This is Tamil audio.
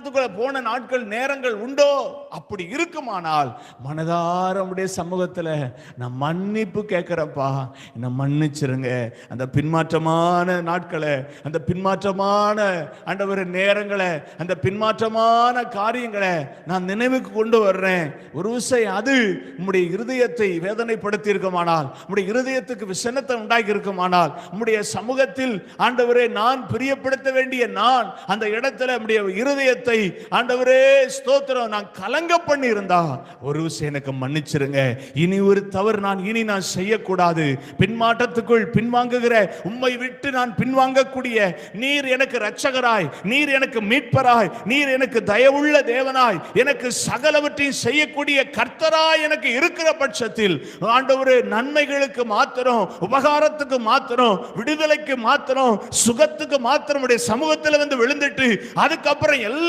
பின்மாற்றத்துக்குள்ள போன நாட்கள் நேரங்கள் உண்டோ? அப்படி இருக்குமானால் மனதார உடைய சமூகத்துல நான் மன்னிப்பு கேட்கிறப்பா. என்னை மன்னிச்சிருங்க. அந்த பின்மாற்றமான நாட்களை அந்த பின்மாற்றமான ஆண்டவர் நேரங்களை அந்த பின்மாற்றமான காரியங்களை நான் நினைவுக்கு கொண்டு வர்றேன். ஒரு விஷயம் அது உம்முடைய இருதயத்தை வேதனைப்படுத்தி இருக்குமானால் உம்முடைய இருதயத்துக்கு விசனத்தை உண்டாக்கி இருக்குமானால் உம்முடைய சமூகத்தில் ஆண்டவரே நான் பிரியப்படுத்த வேண்டிய நான் அந்த இடத்துல உம்முடைய இருதயத்தை ஆண்டவரே ஸ்தோத்திரம். நான் கலங்க பண்ணி இருந்தா ஒரு விஷயம் எனக்கு மன்னிச்சிருங்க. இனி ஒரு தவறு நான் இனி நான் செய்யக்கூடாது. பின்மாற்றத்துக்குள் பின்வாங்குகிற உம்மை விட்டு நான் பின்வாங்கக்கூடிய நீர் எனக்கு ரட்சகராய் நீர் எனக்கு மீட்பராய் நீர் எனக்கு தயவுள்ள தேவனாய் எனக்கு சகலவற்றையும் செய்யக்கூடிய கர்த்தராய் எனக்கு இருக்கிற பட்சத்தில் ஆண்டவரே நன்மைகளுக்கு மாத்திரம் உபகாரத்துக்கு மாத்திரம் விடுதலைக்கு மாத்திரம் சுகத்துக்கு மாத்திரம் சமூகத்தில் வந்து விழுந்துட்டு அதுக்கப்புறம் எல்லா